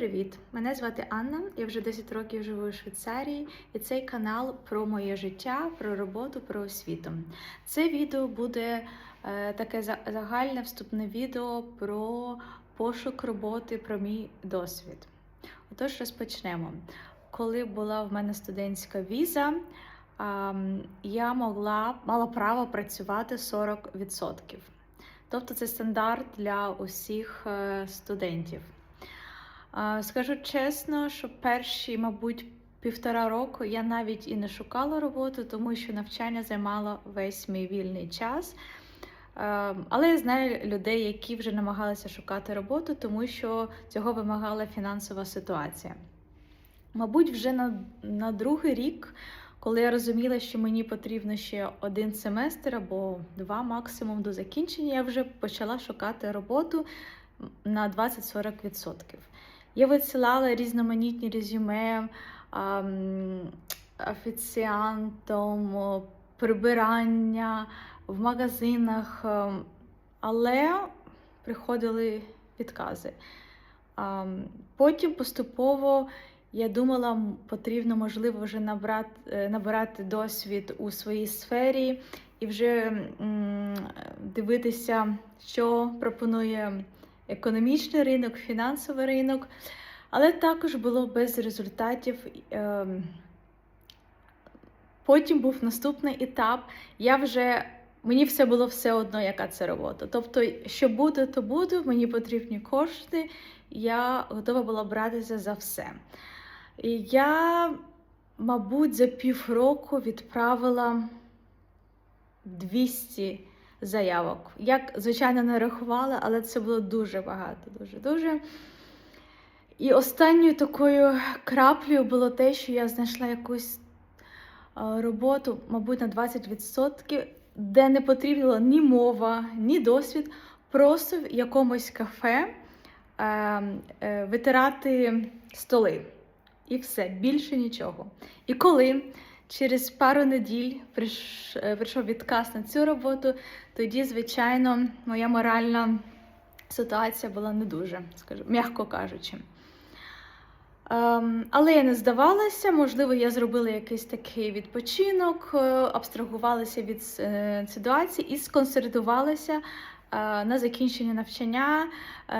Привіт! Мене звати Анна. Я вже 10 років живу у Швейцарії, і цей канал про моє життя, про роботу, про освіту. Це відео буде е, таке загальне вступне відео про пошук роботи, про мій досвід. Отож, розпочнемо. Коли була в мене студентська віза, ам, я могла мала право працювати 40%. Тобто це стандарт для усіх е, студентів. Скажу чесно, що перші, мабуть, півтора року я навіть і не шукала роботу, тому що навчання займало весь мій вільний час. Е, Але я знаю людей, які вже намагалися шукати роботу, тому що цього вимагала фінансова ситуація. Мабуть, вже на, на другий рік, коли я розуміла, що мені потрібно ще один семестр або два максимум до закінчення, я вже почала шукати роботу на 20-40%. Я висилала різноманітні резюме офіціантом, прибирання в магазинах, ем, але приходили відкази. Потім поступово я думала, потрібно, можливо, вже набрати, е, набирати досвід у своїй сфері і вже дивитися, що пропонує економічний ринок, фінансовий ринок. Але також було без результатів. Ем, Потім був наступний етап. Я вже мені все було все одно, яка це робота. Тобто, що буде, то буде, мені потрібні кошти, я готова була братися за все. І я, мабуть, за півроку відправила 200 заявок. Як, звичайно, не рахувала, але це було дуже багато, дуже дуже. І останньою такою краплею було те, що я знайшла якусь е, роботу, мабуть, на 20%, де не потрібна ні мова, ні досвід, просто в якомусь кафе е, е, витирати столи. І все, більше нічого. І коли через пару неділь е, прийшов відказ на цю роботу, тоді, звичайно, моя моральна ситуація була не дуже, скажу, м'яко кажучи. Ем, але я не здавалася, можливо, я зробила якийсь такий відпочинок, е, абстрагувалася від е, ситуації і сконцентрувалася на закінченні навчання,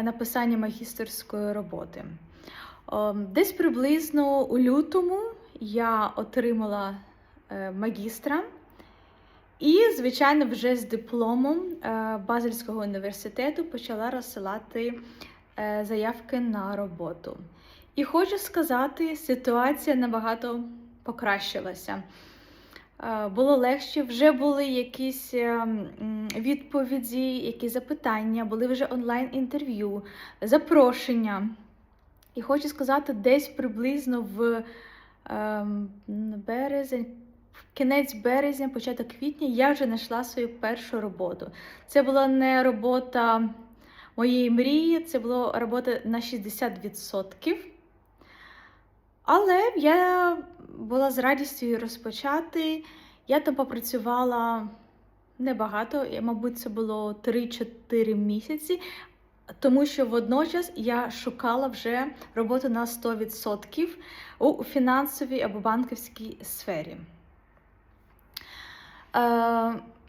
написанні магістерської роботи. Ем, Десь приблизно у лютому я отримала е, магістра. І, звичайно, вже з дипломом е, Базельського університету почала розсилати е, заявки на роботу. І хочу сказати, ситуація набагато покращилася. Було легше, вже були якісь відповіді, якісь запитання, були вже онлайн-інтерв'ю, запрошення. І хочу сказати, десь приблизно в березень, кінець березня, початок квітня, я вже знайшла свою першу роботу. Це була не робота моєї мрії, це була робота на 60%. Але я була з радістю її розпочати. Я там попрацювала небагато, мабуть, це було 3-4 місяці, тому що водночас я шукала вже роботу на 100% у фінансовій або банківській сфері. Е,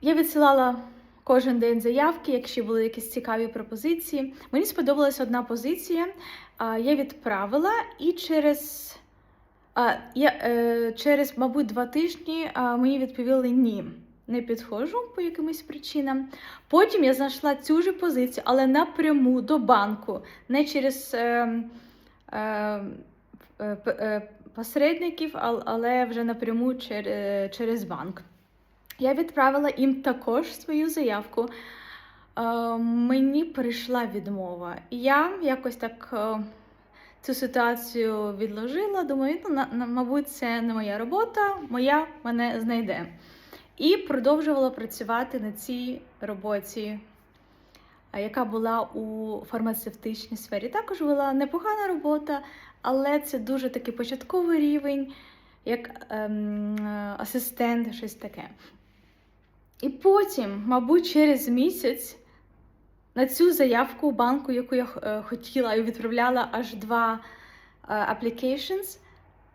я відсилала кожен день заявки, якщо були якісь цікаві пропозиції. Мені сподобалася одна позиція. е, Я відправила і через, е, через, мабуть, два тижні мені відповіли ні. Не підходжу по якимось причинам. Потім я знайшла цю ж позицію, але напряму до банку, не через е, е, е, е, посередників, але вже напряму чер- через банк. Я відправила їм також свою заявку. Е, мені прийшла відмова. Я якось так е, цю ситуацію відложила. Думаю, ну, мабуть, це не моя робота, моя мене знайде. І продовжувала працювати на цій роботі, яка була у фармацевтичній сфері. Також була непогана робота, але це дуже такий початковий рівень, як ем, асистент, щось таке. І потім, мабуть, через місяць на цю заявку у банку, яку я е, хотіла і відправляла аж два е, applications,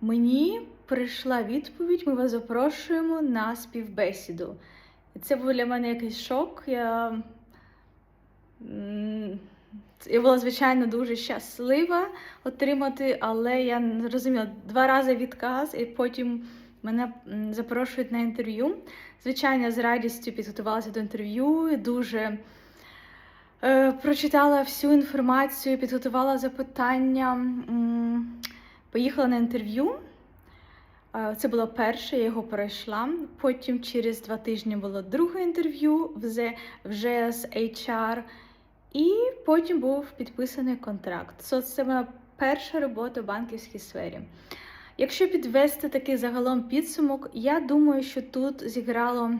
мені прийшла відповідь: ми вас запрошуємо на співбесіду. Це був для мене якийсь шок. Я, я була, звичайно, дуже щаслива отримати, але я зрозуміла два рази відказ, і потім мене запрошують на інтерв'ю. Звичайно, з радістю підготувалася до інтерв'ю, дуже е, прочитала всю інформацію, підготувала запитання, поїхала на інтерв'ю. Це було перше, я його пройшла. Потім через два тижні було друге інтерв'ю вже, вже з HR, і потім був підписаний контракт. Це моя перша робота в банківській сфері. Якщо підвести такий загалом підсумок, я думаю, що тут зіграло,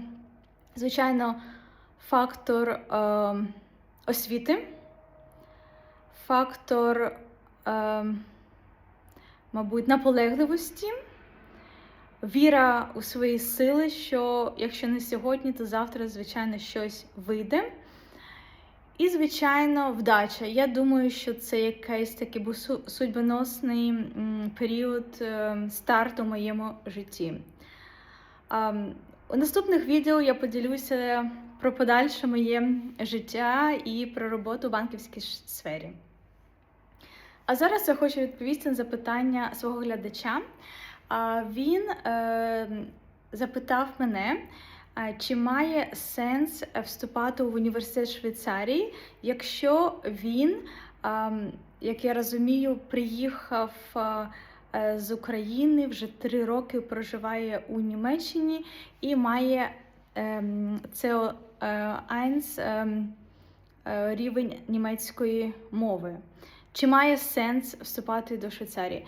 звичайно, фактор е, освіти, фактор, е, мабуть, наполегливості, віра у свої сили, що якщо не сьогодні, то завтра, звичайно, щось вийде. І, звичайно, вдача. Я думаю, що це якийсь такий був судьбоносний період е, старту в моєму житті. У наступних відео я поділюся про подальше моє життя і про роботу в банківській сфері. А зараз я хочу відповісти на запитання свого глядача. Він е, запитав мене, чи має сенс е, вступати в університет Швейцарії, якщо він, як я розумію, приїхав е, з України вже три роки проживає у Німеччині і має ем, co 1 ем, е, рівень німецької мови. Чи має сенс вступати до Швейцарії?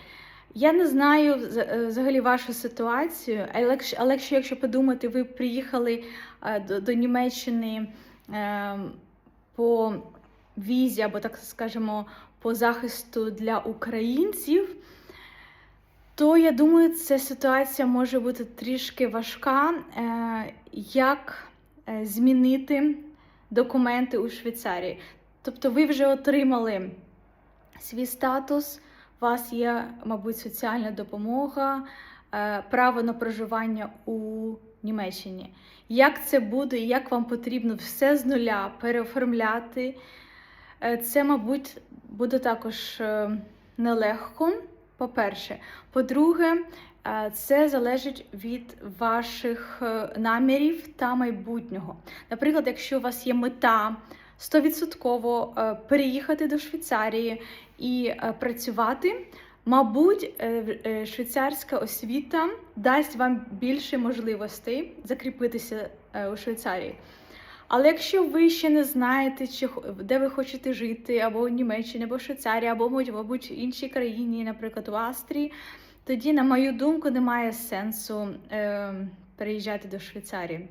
Я не знаю е, взагалі вашу ситуацію, але якщо, якщо, подумати, ви приїхали е, до, до Німеччини е, по візі, або так скажемо, по захисту для українців, то я думаю, ця ситуація може бути трішки важка. Е, як змінити документи у Швейцарії? Тобто ви вже отримали свій статус, у вас є, мабуть, соціальна допомога, е, право на проживання у Німеччині. Як це буде, і як вам потрібно все з нуля переоформляти? Е, Це, мабуть, буде також е, нелегко. По-перше, по-друге, це залежить від ваших намірів та майбутнього. Наприклад, якщо у вас є мета 100% е, переїхати до Швейцарії і е, працювати, мабуть, е, швейцарська освіта дасть вам більше можливостей закріпитися у Швейцарії. Але якщо ви ще не знаєте, чи де ви хочете жити, або в Німеччині, або в Швейцарії, або, мабуть, в іншій країні, наприклад, в Австрії, тоді, на мою думку, немає сенсу е, переїжджати до Швейцарії.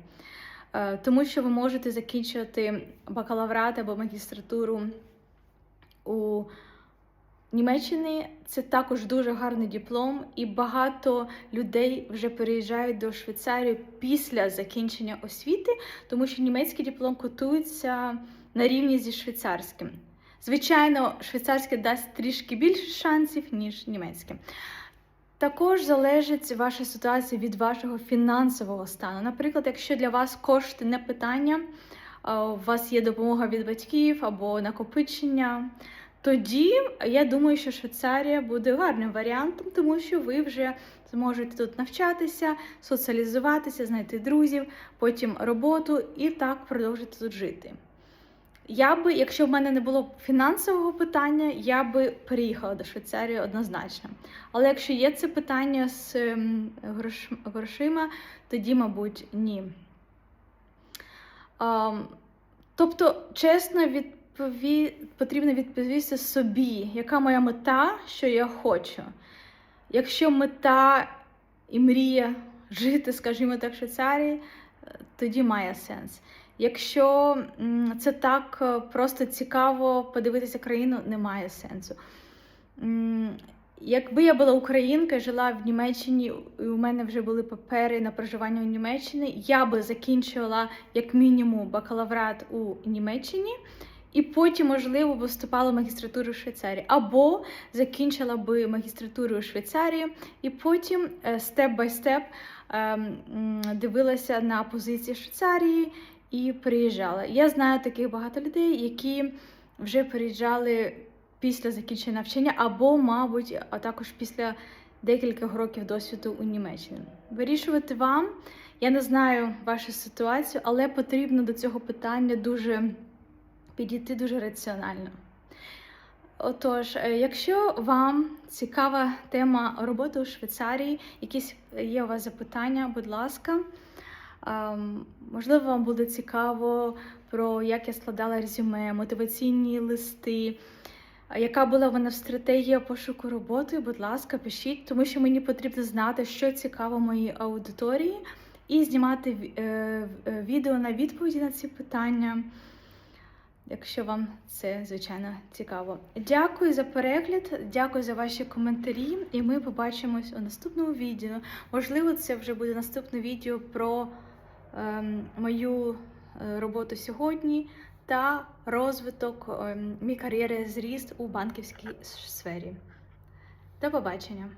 Е, тому що ви можете закінчувати бакалаврат або магістратуру у Німеччині. Це також дуже гарний диплом, і багато людей вже переїжджають до Швейцарії після закінчення освіти, тому що німецький диплом котується на рівні зі швейцарським. Звичайно, швейцарське дасть трішки більше шансів, ніж німецьке. Також залежить ваша ситуація від вашого фінансового стану. Наприклад, якщо для вас кошти не питання, у вас є допомога від батьків або накопичення, тоді я думаю, що Швейцарія буде гарним варіантом, тому що ви вже зможете тут навчатися, соціалізуватися, знайти друзів, потім роботу і так продовжити тут жити. Я би, якщо в мене не було фінансового питання, я би переїхала до Швейцарії однозначно. Але якщо є це питання з ем, грош- грошима, тоді, мабуть, ні. Ам, тобто, чесно, відпові... потрібно відповісти собі, яка моя мета, що я хочу. Якщо мета і мрія жити, скажімо так, в Швейцарії, е, тоді має сенс. Якщо це так е, просто цікаво подивитися країну, немає сенсу. Якби я була українка, жила в Німеччині, і у мене вже були папери на проживання у Німеччині, я би закінчувала як мінімум бакалаврат у Німеччині і потім, можливо, б вступала в магістратуру в Швейцарії, або закінчила би магістратуру у Швейцарії, і потім степ бай степ дивилася на позиції Швейцарії і приїжджала. Я знаю таких багато людей, які вже приїжджали після закінчення навчання, або, мабуть, а також після декількох років досвіду у Німеччині. Вирішувати вам. Я не знаю вашу ситуацію, але потрібно до цього питання дуже підійти дуже раціонально. Отож, е, якщо вам цікава тема роботи у Швейцарії, якісь є у вас запитання, будь ласка. Можливо, вам буде цікаво про як я складала резюме, мотиваційні листи, яка була вона стратегія пошуку роботи, будь ласка, пишіть, тому що мені потрібно знати, що цікаво моїй аудиторії, і знімати е, е, відео на відповіді на ці питання, якщо вам це, звичайно, цікаво. Дякую за перегляд, дякую за ваші коментарі, і ми побачимось у наступному відео. Можливо, це вже буде наступне відео про мою е, роботу сьогодні та розвиток ем, мій кар'єри зріст у банківській сфері. До побачення!